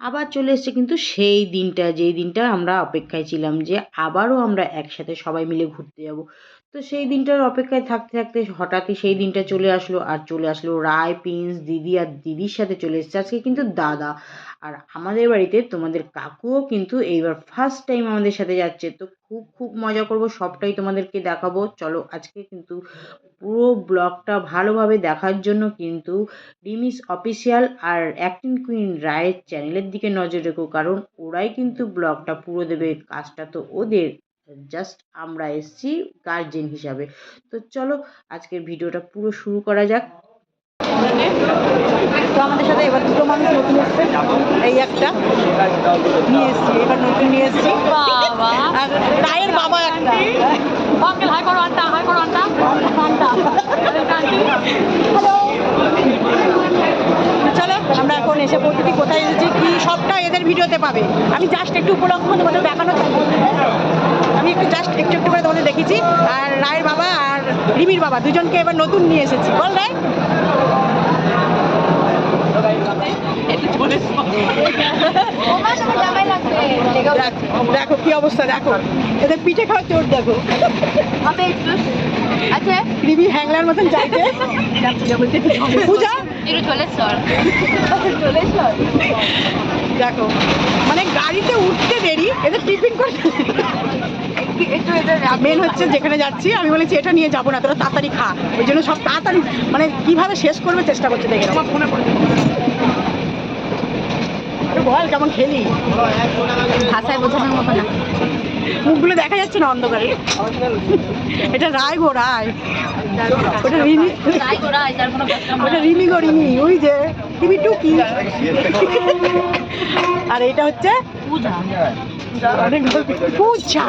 আবার চলে এসছে কিন্তু সেই দিনটা, যেই দিনটা আমরা অপেক্ষায় ছিলাম যে আবারও আমরা একসাথে সবাই মিলে ঘুরতে যাব। তো সেই দিনটার অপেক্ষায় থাকতে থাকতে হঠাৎই সেই দিনটা চলে আসলো আর চলে আসলো রায়, প্রিন্স, দিদি আর দিদির সাথে চলে এসছে। আজকে কিন্তু দাদা আর আমাদের বাড়িতে তোমাদের কাকুও কিন্তু এইবার ফার্স্ট টাইম আমাদের সাথে যাচ্ছে। তো খুব খুব মজা করব, সবটাই তোমাদেরকে দেখাবো। চলো আজকে কিন্তু পুরো ব্লগটা ভালোভাবে দেখার জন্য কিন্তু রিমিস অফিসিয়াল আর অ্যাক্টিং কুইন রায়ের চ্যানেলের দিকে নজর রেখো, কারণ ওরাই কিন্তু ব্লগটা পুরো দেবে, কাজটা তো ওদের। জাস্ট আমরা এসছি গার্জেন হিসাবে। তো চলো আজকের ভিডিওটা পুরো শুরু করা যাক। তো আমাদের সাথে এবার দুটো মানুষ নতুন এসছে। এই একটা নিয়ে এসছি এবার নতুন নিয়ে এসছি। আর রায়ের বাবা একটা। আঙ্কেল হাই করো আন্টা হাই করো আন্টা। আন্টা। চলো আমরা এখন এসে পৌঁছেছি কোথায় এসেছি কি সবটা এদের ভিডিওতে পাবে। আমি জাস্ট একটু উপলক্ষ তোমাদের দেখানো আমি একটু জাস্ট একটু একটু করে তোমাদের দেখেছি আর রায়ের বাবা আর রিমির বাবা দুজনকে এবার নতুন নিয়ে এসেছি। বল রায়। দেখো, কি অবস্থা দেখো। এদের পিঠে খাওয়ার চোট দেখো। আচ্ছা। রিমি হ্যাংলার মতন চাইছে পূজা? একটু চলে সর চলে সর দেখো। মানে গাড়িতে উঠতে দেরি এদের টিফিন করতে মেন হচ্ছে যেখানে যাচ্ছি আমি বলেছি এটা নিয়ে যাব না তোরা তাড়াতাড়ি খা। ওই জন্য সব তাড়াতাড়ি মানে কীভাবে শেষ করবে চেষ্টা করছে দেখে বল কেমন খেলি? ভাষায় বোঝানোর মতো না। মুখগুলো দেখা যাচ্ছে না অন্ধকারে। এটা রায় গো রায়। ওটা রিমি ওটা রিমি গো রিমি ওই যে রিমি টুকি। আর এটা হচ্ছে পূজা। পূজা।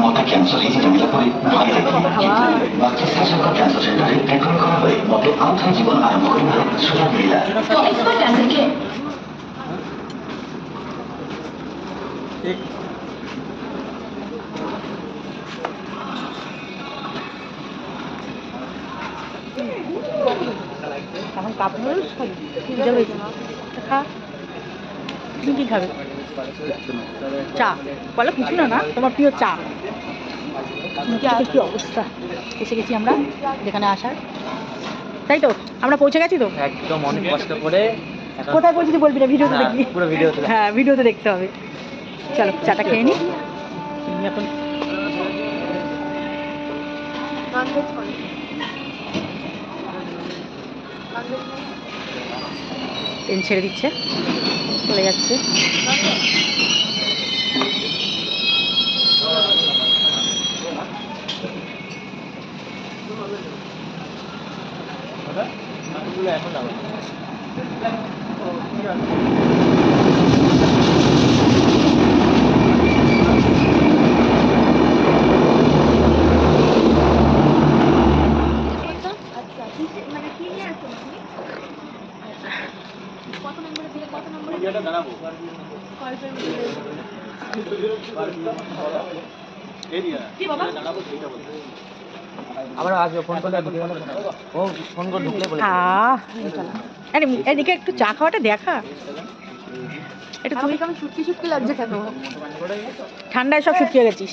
মতে ক্যান্সার হিসেবে নিরাপদে ভালো বাচ্চা শিশুর ক্যান্সার সেন্টারে ট্রিটমেন্ট করা হয়ে। মতে আউথায় জীবন আরম্ভ করবে সুযোগ মিলা। तो ঠিক এখন কাপড় খা। তুমি কি খাবে? চা। বলো কিছু না না? তোমার প্রিয় চা। কি অবস্থা? এসে গেছি আমরা যেখানে আসার। তাই তো? আমরা পৌঁছে গেছি তো? একদম অনেক কষ্ট করে কোথায় পৌঁছেছি বলবি না? ভিডিওতে হ্যাঁ, দেখবি। পুরো ভিডিওতে। হ্যাঁ ভিডিওতে দেখতে হবে। চলো চাটা খেয়ে নি। এখন ট্রেন ছেড়ে দিচ্ছে চলে যাচ্ছে। আবার আসবে ফোন করলে ও ফোন করে ঢুকলে বলে আরে এদিকে একটু চা খাওয়াটা দেখা। এটা তুমি? কেমন লাগছে কেন? ঠান্ডায় সব শুকিয়ে গেছিস।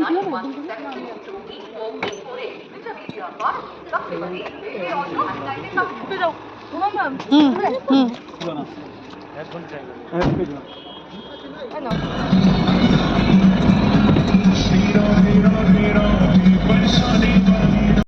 Tamam mı? Hı. Hı. Hı. Hı.